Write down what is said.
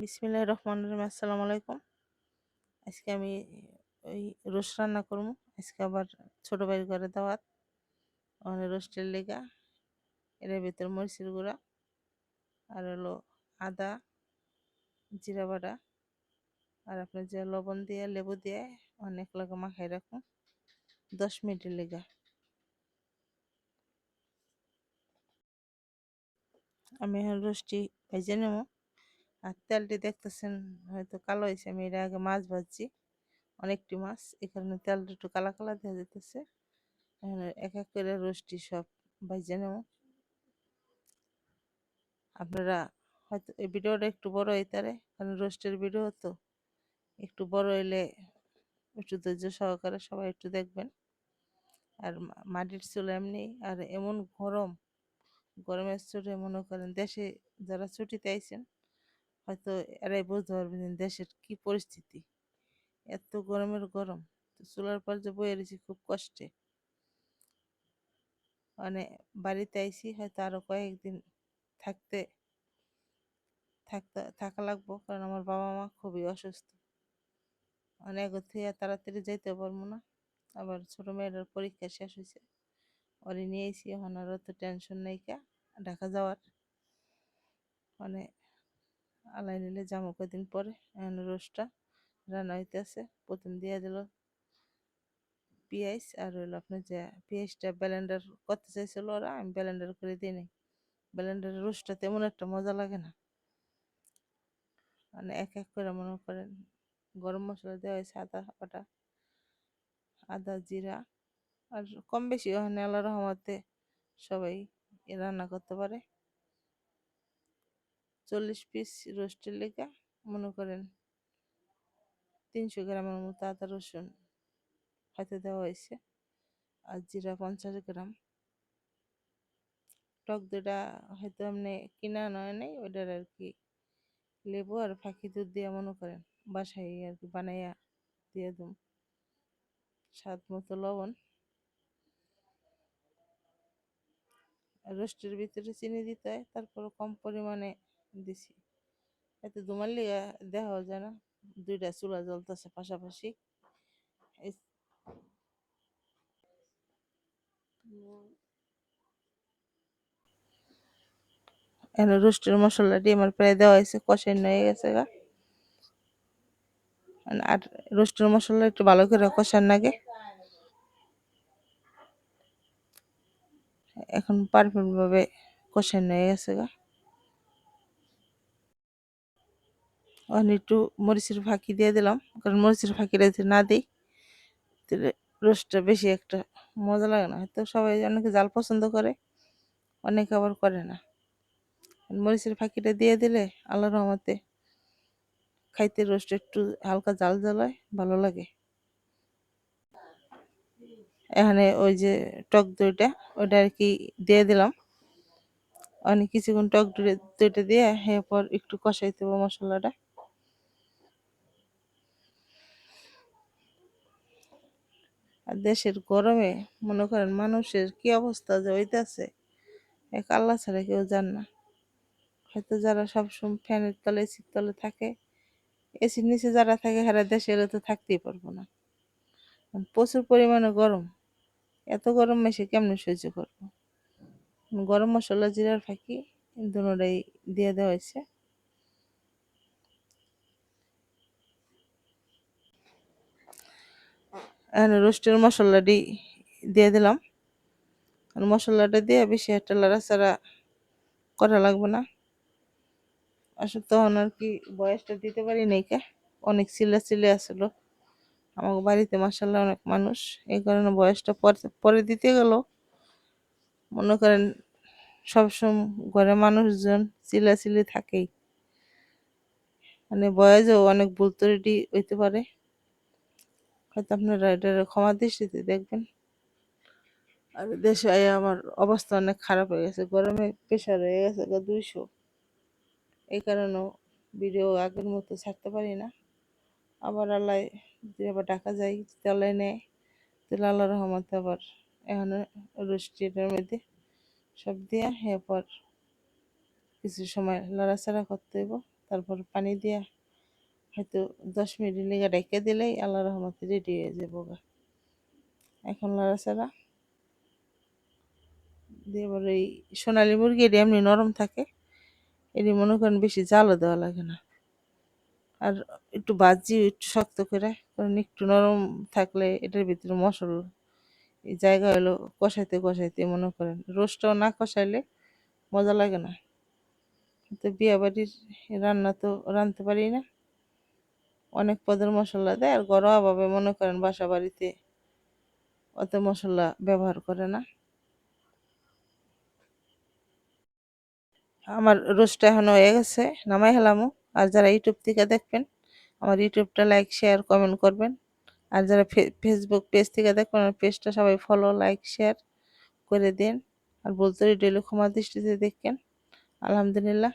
বিসমিল্লাহির রহমানির রহিম, আসসালামু আলাইকুম। আজকে আমি ওই রোস্ট রান্না করব। আজকে আবার ছোট ভাইয়ের ঘরে দাওয়াত। ওখানে রোস্টের লেগা, এর ভিতর মরিচের গুঁড়া, আর হলো আদা, জিরা বাটা, আর আপনার যে লবণ দিয়ে, লেবু দিয়ে অনেক লাগে মাখাই রাখুন দশ মিনিটের লেগা। আমি এখন রোস্টি ভেজে নেব। আর তেলটি দেখতেছেন, হয়তো কালো হয়েছে আমি এর আগে মাছ ভাজছি, অনেকটি মাছ এই কারণে তেলটা একটু কালা কালা দেখা যেতেছে এক এক করে রোস্টি সব ভাজে নেব। আপনারা হয়তো এই ভিডিওটা একটু বড় হইতারে কারণ রোস্টের ভিডিও তো একটু বড় হইলে একটু ধৈর্য সহকারে সবাই একটু দেখবেন। আর মাটির চুল এমনি, আর এমন গরম, গরমের ছুটে মনে করেন দেশে যারা ছুটিতে আইছেন হয়তো এরাই বুঝতে পারবে পারবেন দেশের কি পরিস্থিতি। এত গরমের গরম, তো চুলার পর যে বয়ে রয়েছি খুব কষ্টে। মানে বাড়িতে আইছি হয়তো আরও কয়েকদিন থাকতে থাকতে, থাকা লাগবো, কারণ আমার বাবা মা খুবই অসুস্থ। অনেক থেকে তাড়াতাড়ি যাইতে পারব না। আবার ছোট মেয়েটার পরীক্ষা শেষ হয়েছে ওরে নিয়েছি এখন আর অত টেনশন নেই কা, ঢাকা যাওয়ার। মানে আলাই নিলে জামা কদিন পরে? এখন রোজটা রান্না হইতেছে। প্রথম দিয়ে দিল পেঁয়াজ আর হইল আপনার যে পেঁয়াজটা ব্লেন্ডার করতে চাইছিল ওরা, আমি ব্লেন্ডার করে দিই নাই। ব্লেন্ডারের রোজটা তেমন একটা মজা লাগে না। মানে এক এক করে মনে করেন, গরম মশলা দেওয়া হয়েছে আদা বাটা, আদা জিরা, আর কম বেশি ওখানে আল্লাহ রহমতে সবাই রান্না করতে পারে। চল্লিশ পিস রোস্টের লেখা, মনে করেন তিনশো গ্রামের মতো আদা রসুন হয়তো দেওয়া হয়েছে আর জিরা পঞ্চাশ গ্রাম। টক দুটা হয়তো এমনি কিনা নয় নেই, ওইটার আর কি লেবু আর ফাঁকি দুধ দিয়ে মনে করেন বাসায় আর কি বানাইয়া দিয়ে দুম। স্বাদ মতো লবণ। রোস্টের ভিতরে চিনি দিতে হয় তারপর কম পরিমাণে দিছি। এতে দুমার লিগা দেখা যায় না, দুইটা চুলা জ্বলতেছে পাশাপাশি। এখানে রোস্টের মশলাটি আমার প্রায় দেওয়া হয়েছে কষাই হয়ে গেছে গা। আর রোস্টের মশলা একটু ভালো করে কষার নাগে এখন পারফেক্ট ভাবে কষানো হয়ে গেছে গা। ওখানে একটু মরিচের ফাঁকি দিয়ে দিলাম, কারণ মরিচের ফাঁকিটা যদি না দিই, তাহলে রোস্টটা বেশি একটা মজা লাগে না। হয়তো সবাই অনেকে জাল পছন্দ করে, অনেকে আবার করে না। মরিচের ফাঁকিটা দিয়ে দিলে আল্লাহ রহমতে খাইতে রোস্ট একটু হালকা জাল হয়, ভালো লাগে। এখানে ওই যে টক দইটা, ওইটা আর কি দিয়ে দিলাম। অনেক কিছুক্ষণ টক দইটা দিয়ে, এরপর একটু কষাইতে হবে মশলাটা। আর দেশের গরমে মনে করেন মানুষের কি অবস্থা যে হইতেছে, এক আল্লাহ ছাড়া কেউ জান না। হয়তো যারা সবসময় ফ্যানের তলে, এসির তলে থাকে, এসির নিচে যারা থাকে সারা দেশে এলে তো থাকতেই পারব না। প্রচুর পরিমাণে গরম। এত গরম মেশে কেমনে সহ্য করব? গরম মশলা জিরার ফাঁকি দুটাই দিয়ে দেওয়া হয়েছে। এখানে রোস্টের মশলাটি দিয়ে দিলাম। আর মশলাটা দিয়ে বেশি একটা লাড়াচাড়া করা লাগবে না। আসলে তখন আর কি বয়সটা দিতে পারি নাই কে? অনেক চিল্লা চিল্লে আসলো। আমাকে বাড়িতে মাসাল্লাহ অনেক মানুষ। এই কারণে বয়সটা পরে দিতে গেল। মনে করেন সবসময় ঘরে মানুষজন চিল্লাচিল্লি থাকেই। মানে বয়সেও অনেক ভুল ত্রুটি হইতে পারে। হয়তো আপনারা এটা ক্ষমা দৃষ্টিতে দেখবেন। আর দেশে আমার অবস্থা অনেক খারাপ হয়ে গেছে, গরমে প্রেশার হয়ে গেছে দুইশো। এই কারণেও ভিডিও আগের মতো ছাড়তে পারি না। আবার আল্লাহ যদি আবার ডাকা যায় তলায় নেয়, তাহলে আল্লাহ রহমতে আবার এখানে রুষ্টিটার মধ্যে সব দিয়ে এরপর কিছু সময় লড়াচাড়া করতে হইব, তারপর পানি দিয়া হয়তো দশ মিনিট লেগে ডেকে দিলেই আল্লাহ রহমতে রেডি হয়ে যাব গা। এখন লাড়াচাড়া দিয়ে এবার এই সোনালি মুরগি এটি এমনি নরম থাকে, এটি মনে করেন বেশি জালও দেওয়া লাগে না। আর একটু বাজি একটু শক্ত করে, কারণ একটু নরম থাকলে এটার ভিতরে মশল এই জায়গা হলো কষাইতে কষাইতে মনে করেন। রোস্টটাও না কষাইলে মজা লাগে না। তো বিয়ে বাড়ির রান্না তো রাঁধতে পারি না। অনেক পদের মশলা দেয় আর ঘরোয়াভাবে মনে করেন বাসা বাড়িতে অত মশলা ব্যবহার করে না। আমার রোস্টটা এখনও হয়ে গেছে, নামাই হেলামো আর যারা ইউটিউব থেকে দেখবেন, আমার ইউটিউবটা লাইক, শেয়ার, কমেন্ট করবেন। আর যারা ফেসবুক পেজ থেকে দেখবেন, আমার পেজটা সবাই ফলো লাইক শেয়ার করে দিন। আর বলতে ডেলি ক্ষমা দৃষ্টিতে দেখবেন আলহামদুলিল্লাহ